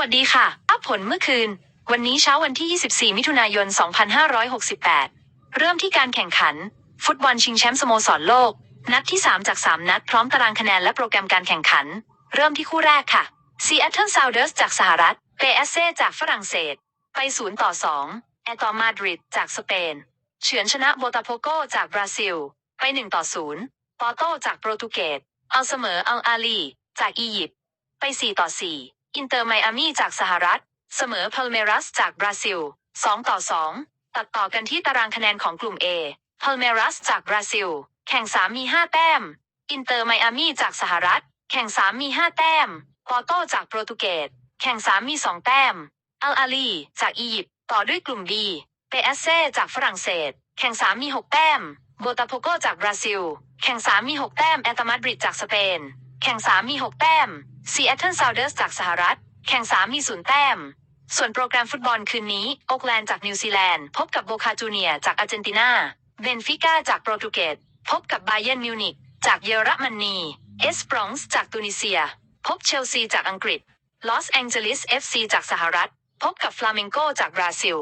วัสดีค่ะ อัปผลเมื่อคืน วันนี้เช้าวันที่ 24 มิถุนายน 2568 เริ่มที่การแข่งขัน ฟุตบอลชิงแชมป์สโมสรโลก นัดที่ 3 จาก 3 นัดพร้อมตารางคะแนนและโปรแกรมการแข่งขัน เริ่มที่คู่แรกค่ะ Seattle Sounders จากสหรัฐ PSC จากฝรั่งเศส ไป0ต่อ2แอตอมาดริดจากสเปน เฉือนชนะโบตาโปโกจากบราซิล ไป1ต่อ0ปอโตจากโปรตุเกสเอาเสมออัลอาลีจากอียิปต์ไป4ต่อ4 อินเตอร์ไมอามีจากสหรัฐ เสมอพาลเมรัสจากบราซิล 2 ต่อ 2 ตัดต่อกันที่ตารางคะแนนของกลุ่ม A พาลเมรัสจากบราซิล แข่ง 3 มี 5 แต้ม อินเตอร์ไมอามีจากสหรัฐ แข่ง 3 มี 5 แต้ม ปอโตจากโปรตุเกส แข่ง 3 มี 2 แต้ม อัลอาลีจากอียิปต์ ต่อด้วยกลุ่ม D เปเอเซจากฝรั่งเศส แข่ง 3 มี 6 แต้ม โบตาโปโกจากบราซิล แข่ง 3 มี 6 แต้ม แอตมาดริดจากสเปน แข่ง 3 มี 6 แต้มซีแอตเทิลซาวเดอร์สจากสหรัฐ แข่ง 3 มี 0 แต้ม ส่วนโปรแกรมฟุตบอลคืนนี้โอกแลนด์จากนิวซีแลนด์ พบกับโบคาจูเนียจากอาร์เจนตินาเบนฟิก้าจากโปรตุเกสพบกับไบเยนมิวนิกจากเยอรมนีเอสปรองส์จากตุนิเซีย พบเชลซีจากอังกฤษลอสแองเจลิสเอฟซีจากสหรัฐ พบกับฟลาเมงโกจากบราซิล